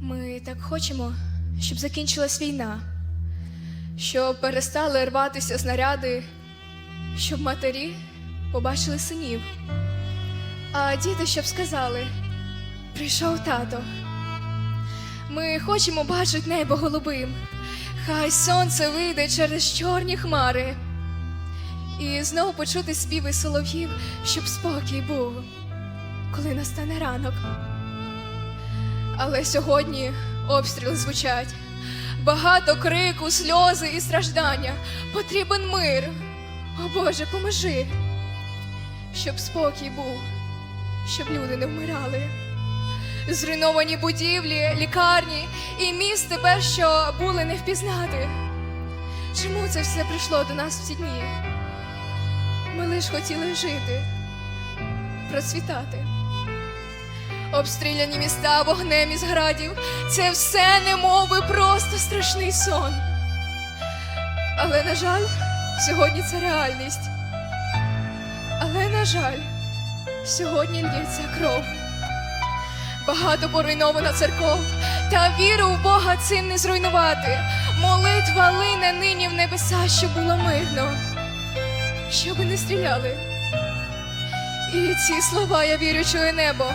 Ми так хочемо, щоб закінчилась війна, щоб перестали рватися снаряди, щоб матері побачили синів, а діти щоб сказали: прийшов тато. Ми хочемо бачити небо голубим, хай сонце вийде через чорні хмари, і знову почути співи солов'їв, щоб спокій був, коли настане ранок. Але сьогодні обстріли звучать. Багато крику, сльози і страждання. Потрібен мир. О Боже, поможи, щоб спокій був, щоб люди не вмирали. Зруйновані будівлі, лікарні і міст тепер, що були не впізнати. Чому це все прийшло до нас в ці дні? Ми лиш хотіли жити, процвітати. Обстріляні міста вогнем із градів. Це все немови просто страшний сон. Але, на жаль, сьогодні це реальність. Але, на жаль, сьогодні лється кров. Багато поруйновано церков, та віру в Бога цим не зруйнувати. Молитва лине нині в небеса, щоб було мирно, щоби не стріляли. І ці слова я вірю, чує небо.